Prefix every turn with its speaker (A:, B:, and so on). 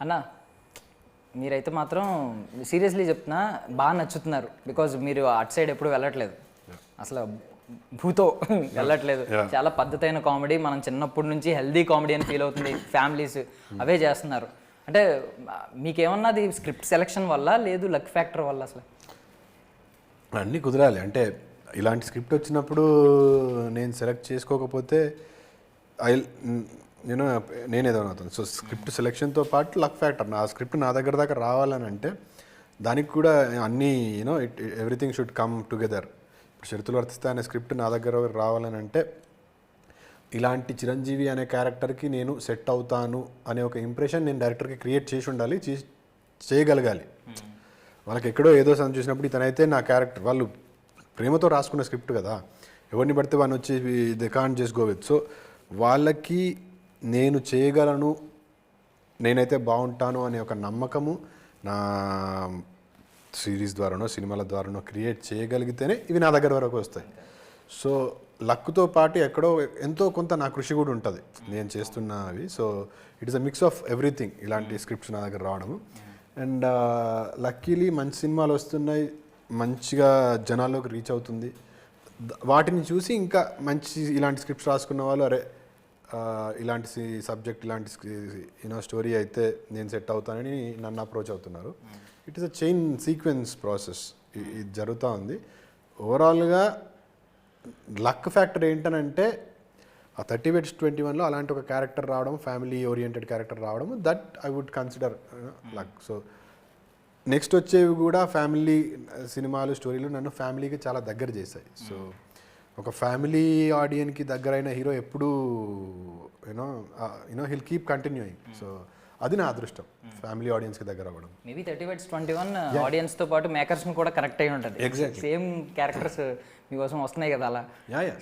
A: అన్న మీరైతే మాత్రం సీరియస్లీ చెప్తున్నా బాగా నచ్చుతున్నారు. బికాజ్ మీరు అటు సైడ్ ఎప్పుడు వెళ్ళట్లేదు. అసలు భూతో వెళ్ళట్లేదు. చాలా పద్ధతైన కామెడీ. మనం చిన్నప్పటి నుంచి హెల్దీ కామెడీ అని ఫీల్ అవుతుంది. ఫ్యామిలీస్ అవే చేస్తున్నారు. అంటే మీకేమన్నది స్క్రిప్ట్ సెలెక్షన్ వల్ల లేదు లక్ ఫ్యాక్టర్ వల్ల అసలు?
B: అన్నీ కుదరాలి. అంటే ఇలాంటి స్క్రిప్ట్ వచ్చినప్పుడు నేను సెలెక్ట్ చేసుకోకపోతే ఐ నేను నేను అవుతాను సో స్క్రిప్ట్ సెలెక్షన్తో పాటు లక్ ఫ్యాక్టర్. నా స్క్రిప్ట్ నా దగ్గర దాకా రావాలని అంటే దానికి కూడా అన్నీ you know it everything should come together ఇప్పుడు షరతులు వర్తిస్తే అనే స్క్రిప్ట్ నా దగ్గర రావాలని అంటే ఇలాంటి చిరంజీవి అనే క్యారెక్టర్కి నేను సెట్ అవుతాను అనే ఒక ఇంప్రెషన్ నేను డైరెక్టర్కి క్రియేట్ చేసి ఉండాలి చే- చేయగలగాలి. వాళ్ళకి ఎక్కడో ఏదో సంత చూసినప్పుడు ఇతనైతే నా క్యారెక్టర్ వాళ్ళు ప్రేమతో రాసుకున్న స్క్రిప్ట్ కదా. ఎవరిని పడితే వాడిని వచ్చి they can just go with so వాళ్ళకి నేను చేయగలను నేనైతే బాగుంటాను అనే ఒక నమ్మకము నా సిరీస్ ద్వారానో సినిమాల ద్వారానో క్రియేట్ చేయగలిగితేనే ఇవి నా దగ్గర వరకు వస్తాయి. సో లక్తో పాటు ఎక్కడో ఎంతో కొంత నా కృషి కూడా ఉంటుంది. నేను చేస్తున్నవి. So it is a mix of everything ఇలాంటి స్క్రిప్ట్స్ నా దగ్గర రావడము. అండ్ లక్కీలీ మంచి సినిమాలు వస్తున్నాయి. మంచిగా జనాల్లోకి రీచ్ అవుతుంది. వాటిని చూసి ఇంకా మంచి ఇలాంటి స్క్రిప్ట్స్ రాసుకున్న వాళ్ళు అరే ఇలాంటి సబ్జెక్ట్ ఇలాంటి యూనో స్టోరీ అయితే నేను సెట్ అవుతానని నన్ను అప్రోచ్ అవుతున్నారు. It is a chain sequence process ఇది జరుగుతూ ఉంది. ఓవరాల్గా లక్ ఫ్యాక్టర్ ఏంటనంటే ఆ థర్టీ వెట్స్ ట్వంటీ వన్లో అలాంటి ఒక క్యారెక్టర్ రావడం ఫ్యామిలీ ఓరియంటెడ్ క్యారెక్టర్ రావడం that I would consider luck so next వచ్చేవి కూడా ఫ్యామిలీ సినిమాలు స్టోరీలు నన్ను ఫ్యామిలీకి చాలా దగ్గర చేశాయి. సో ఒక ఫ్యామిలీ ఆడియన్కి దగ్గరైన హీరో ఎప్పుడూ you know you know he'll keep continuing so అది నా అదృష్టం. ఫ్యామిలీ ఆడియన్స్కి దగ్గర అవ్వడం
A: maybe thirty vets twenty one ఆడియన్స్తో పాటు మేకర్స్ని కూడా కరెక్ట్ అయి ఉంటుంది. సేమ్ క్యారెక్టర్స్ మీకోసం వస్తున్నాయి కదా అలా.
B: Yeah yeah